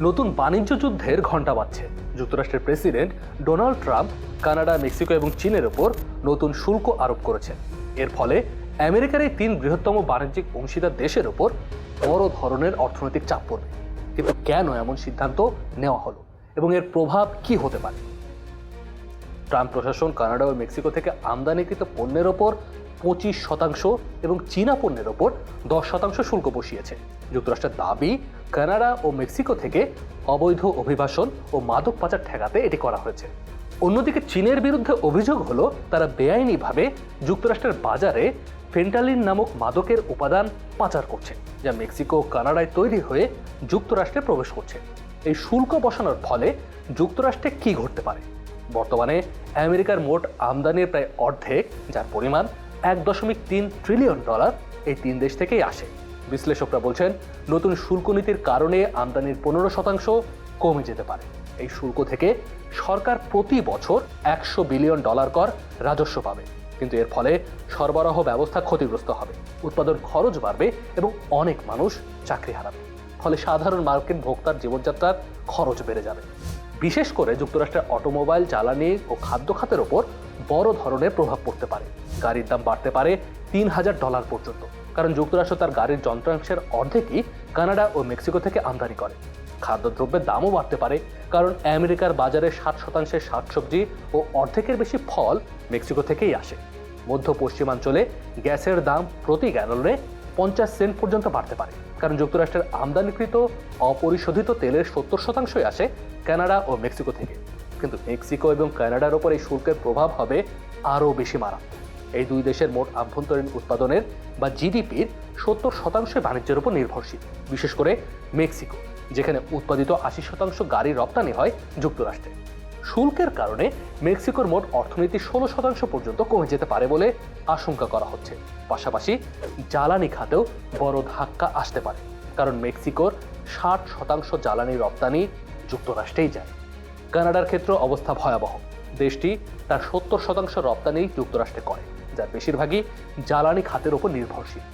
নতুন বাণিজ্য যুদ্ধের ঘণ্টা বাজছে। যুক্তরাষ্ট্রের president Donald Trump Canada, Mexico এবং চীনের ওপর নতুন শুল্ক আরোপ করেছেন। এর ফলে আমেরিকার এই তিন বৃহত্তম বাণিজ্যিক অংশীদার দেশের ওপর বড় ধরনের অর্থনৈতিক চাপ পড়বে। কিন্তু কেন এমন সিদ্ধান্ত নেওয়া হলো এবং এর প্রভাব কি হতে পারে? ট্রাম্প প্রশাসন কানাডা ও মেক্সিকো থেকে আমদানিকৃত পণ্যের ওপর পঁচিশ শতাংশ এবং চীনা পণ্যের ওপর দশ শতাংশ শুল্ক বসিয়েছে। যুক্তরাষ্ট্রের দাবি, কানাডা ও মেক্সিকো থেকে অবৈধ অভিবাসন ও মাদক পাচার ঠেকাতে এটি করা হয়েছে। অন্যদিকে চীনের বিরুদ্ধে অভিযোগ হলো, তারা বেআইনিভাবে যুক্তরাষ্ট্রের বাজারে ফেন্টালিন নামক মাদকের উপাদান পাচার করছে, যা মেক্সিকো কানাডায় তৈরি হয়ে যুক্তরাষ্ট্রে প্রবেশ করছে। এই শুল্ক বসানোর ফলে যুক্তরাষ্ট্রে কি ঘটতে পারে? বর্তমানে আমেরিকার মোট আমদানির প্রায় অর্ধেক, যার পরিমাণ এক দশমিক তিন ট্রিলিয়ন ডলার এই তিন দেশ থেকেই আসে। বিশ্লেষকরা বলছেন, নতুন শুল্ক নীতির কারণে আমদানির পনেরো শতাংশ কমে যেতে পারে। এই শুল্ক থেকে সরকার প্রতি বছর একশো বিলিয়ন ডলার কর রাজস্ব পাবে। কিন্তু এর ফলে সরবরাহ ব্যবস্থা ক্ষতিগ্রস্ত হবে, উৎপাদন খরচ বাড়বে এবং অনেক মানুষ চাকরি হারাবে। ফলে সাধারণ মার্কেট ভোক্তার জীবনযাত্রার খরচ বেড়ে যাবে। বিশেষ করে যুক্তরাষ্ট্রের অটোমোবাইল, জ্বালানি ও খাদ্য খাতের ওপর বড় ধরনের প্রভাব পড়তে পারে। গাড়ির দাম বাড়তে পারে তিন হাজার ডলার পর্যন্ত, কারণ যুক্তরাষ্ট্র তার গাড়ির যন্ত্রাংশের অর্ধেকই কানাডা ও মেক্সিকো থেকে আমদানি করে। খাদ্যদ্রব্যের দামও বাড়তে পারে, কারণ আমেরিকার বাজারে ষাট শতাংশের শাকসবজি ও অর্ধেকের বেশি ফল মেক্সিকো থেকেই আসে। মধ্য পশ্চিমাঞ্চলে গ্যাসের দাম প্রতি গ্যালনে পঞ্চাশ সেন্ট পর্যন্ত বাড়তে পারে, কারণ যুক্তরাষ্ট্রের আমদানিকৃত অপরিশোধিত তেলের সত্তর শতাংশই আসে কানাডা ও মেক্সিকো থেকে। কিন্তু মেক্সিকো এবং কানাডার ওপর এই শুল্কের প্রভাব হবে আরও বেশি মারাত্মক। এই দুই দেশের মোট আভ্যন্তরীণ উৎপাদনের বা জিডিপির সত্তর শতাংশ বাণিজ্যের উপর নির্ভরশীল, বিশেষ করে মেক্সিকো, যেখানে উৎপাদিত আশি শতাংশ গাড়ি রপ্তানি হয় যুক্তরাষ্ট্রে। শুল্কের কারণে মেক্সিকোর মোট অর্থনীতি ষোলো শতাংশ পর্যন্ত কমে যেতে পারে বলে আশঙ্কা করা হচ্ছে। পাশাপাশি জ্বালানি খাতেও বড় ধাক্কা আসতে পারে, কারণ মেক্সিকোর ষাট শতাংশ জ্বালানি রপ্তানি যুক্তরাষ্ট্রেই যায়। কানাডার ক্ষেত্রে অবস্থা ভয়াবহ। দেশটি তার সত্তর শতাংশ রপ্তানি যুক্তরাষ্ট্রে করে, যার বেশিরভাগই জ্বালানি খাতের উপর নির্ভরশীল।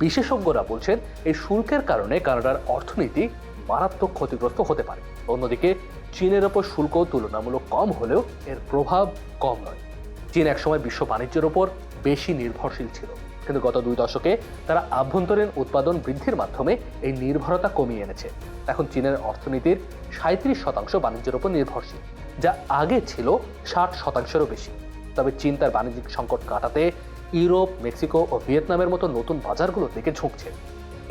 বিশেষজ্ঞরা বলছেন, এই শুল্কের কারণে কানাডার অর্থনীতি মারাত্মক ক্ষতিগ্রস্ত হতে পারে। অন্যদিকে, চীনের ওপর শুল্ক তুলনামূলক কম হলেও এর প্রভাব কম নয়। চীন একসময় বিশ্ব বাণিজ্যের ওপর বেশি নির্ভরশীল ছিল। কিন্তু গত দুই দশকে তারা আভ্যন্তরীণ উৎপাদন বৃদ্ধির মাধ্যমে এই নির্ভরতা কমিয়ে এনেছে। এখন চীনের অর্থনীতির সাঁত্রিশ শতাংশ বাণিজ্যের উপর নির্ভরশীল, যা আগে ছিল ষাট শতাংশেরও বেশি। তবে চীন তার বাণিজ্যিক সংকট কাটাতে ইউরোপ, মেক্সিকো ও ভিয়েতনামের মতো নতুন বাজারগুলোর দিকে ঝুঁকছে।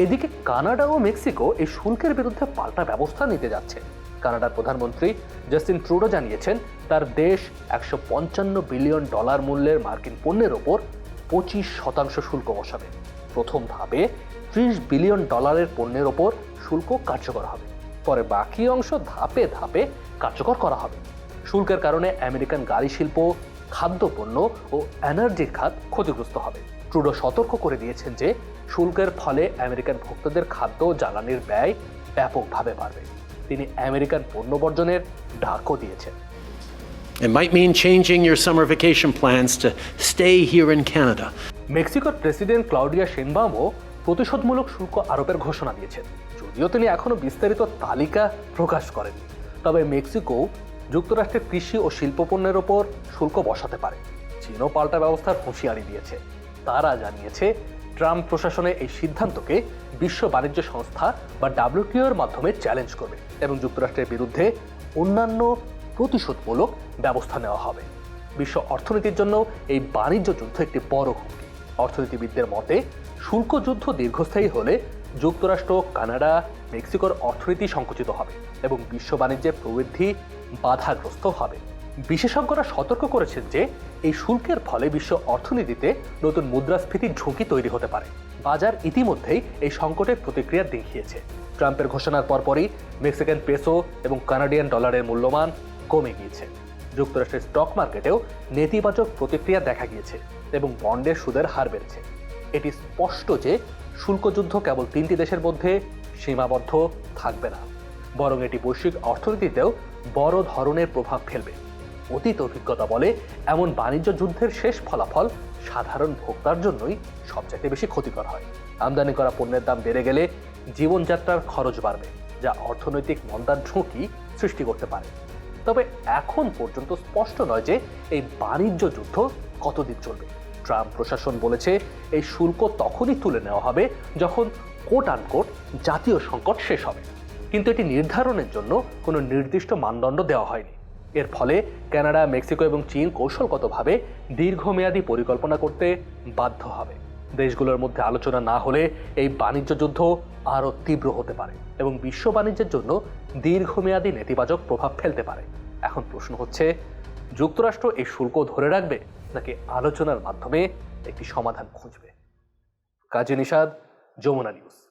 এদিকে কানাডা ও মেক্সিকো এই শুল্কের বিরুদ্ধে পাল্টা ব্যবস্থা নিতে যাচ্ছে। কানাডার প্রধানমন্ত্রী জাস্টিন ট্রুডো জানিয়েছেন, তার দেশ একশো পঞ্চান্ন বিলিয়ন ডলার মূল্যের মার্কিন পণ্যের ওপর পঁচিশ শতাংশ শুল্ক বসাবে। প্রথম ধাপে ত্রিশ বিলিয়ন ডলারের পণ্যের ওপর শুল্ক কার্যকর হবে। পরে বাকি অংশ ধাপে ধাপে কার্যকর করা হবে। শুল্কের কারণে আমেরিকান গাড়ি শিল্প, খাদ্যপণ্য ও এনার্জির খাত ক্ষতিগ্রস্ত হবে। ট্রুডো সতর্ক করে দিয়েছেন যে, শুল্কের ফলে আমেরিকান ভোক্তাদের খাদ্য জ্বালানির ব্যয় ব্যাপকভাবে বাড়বে। তিনি আমেরিকান পণ্য বর্জনের ডাকও দিয়েছেন। It might mean changing your summer vacation plans to stay here in Canada. মেক্সিকোর প্রেসিডেন্ট ক্লাউডিয়া শেনবামও প্রতিশোধমূলক শুল্ক আরোপের ঘোষণা দিয়েছেন। যদিও তিনি এখনও বিস্তারিত তালিকা প্রকাশ করেননি। তবে মেক্সিকো যুক্তরাষ্ট্রের কৃষি ও শিল্পপণ্যের ওপর শুল্ক বসাতে পারে। চীনও পাল্টা ব্যবস্থার হুঁশিয়ারি দিয়েছে। তারা জানিয়েছে, ট্রাম্প প্রশাসনের এই সিদ্ধান্তকে বিশ্ব বাণিজ্য সংস্থা বা ডাব্লিউটিওর মাধ্যমে চ্যালেঞ্জ করবে এবং যুক্তরাষ্ট্রের বিরুদ্ধে অন্যান্য প্রতিশোধমূলক ব্যবস্থা নেওয়া হবে। বিশ্ব অর্থনীতির জন্য এই বাণিজ্য যুদ্ধ একটি বড় হুমকি। অর্থনীতিবিদদের মতে, শুল্ক যুদ্ধ দীর্ঘস্থায়ী হলে যুক্তরাষ্ট্র, কানাডা, মেক্সিকোর অর্থনীতি সংকুচিত হবে এবং বিশ্ব বাণিজ্যের প্রবৃদ্ধি বাধাগ্রস্ত হবে। বিশেষজ্ঞরা সতর্ক করেছেন যে, এই শুল্কের ফলে বিশ্ব অর্থনীতিতে নতুন মুদ্রাস্ফীতির ঝুঁকি তৈরি হতে পারে। বাজার ইতিমধ্যেই এই সংকটের প্রতিক্রিয়া দেখিয়েছে। ট্রাম্পের ঘোষণার পরপরই মেক্সিকান পেসো এবং কানাডিয়ান ডলারের মূল্যমান কমে গিয়েছে। যুক্তরাষ্ট্রের স্টক মার্কেটেও নেতিবাচক প্রতিক্রিয়া দেখা গিয়েছে এবং বন্ডের সুদের হার বেড়েছে। এটি স্পষ্ট যে শুল্কযুদ্ধ কেবল তিনটি দেশের মধ্যে সীমাবদ্ধ থাকবে না, বরং এটি বৈশ্বিক অর্থনীতিতেও বড় ধরনের প্রভাব ফেলবে। অতীত অভিজ্ঞতা বলে এমন বাণিজ্য যুদ্ধের শেষ ফলাফল সাধারণ ভোক্তার জন্যই সবচাইতে বেশি ক্ষতিকর হয়। আমদানি করা পণ্যের দাম বেড়ে গেলে জীবনযাত্রার খরচ বাড়বে, যা অর্থনৈতিক মন্দার ঝুঁকি সৃষ্টি করতে পারে। তবে এখন পর্যন্ত স্পষ্ট নয় যে এই বাণিজ্য যুদ্ধ কতদিন চলবে। ট্রাম্প প্রশাসন বলেছে, এই শুল্ক তখনই তুলে নেওয়া হবে যখন কোট আনকোট জাতীয় সংকট শেষ হবে। কিন্তু এটি নির্ধারণের জন্য কোনো নির্দিষ্ট মানদণ্ড দেওয়া হয়নি। এর ফলে কানাডা, মেক্সিকো এবং চীন কৌশলগতভাবে দীর্ঘমেয়াদী পরিকল্পনা করতে বাধ্য হবে। দেশগুলোর মধ্যে আলোচনা না হলে এই বাণিজ্য যুদ্ধ আরও তীব্র হতে পারে এবং বিশ্ব বাণিজ্যের জন্য দীর্ঘমেয়াদী নেতিবাচক প্রভাব ফেলতে পারে। এখন প্রশ্ন হচ্ছে, যুক্তরাষ্ট্র এই শুল্ক ধরে রাখবে নাকি আলোচনার মাধ্যমে একটি সমাধান খুঁজবে? কাজী নিষাদ যমুনা নিউজ।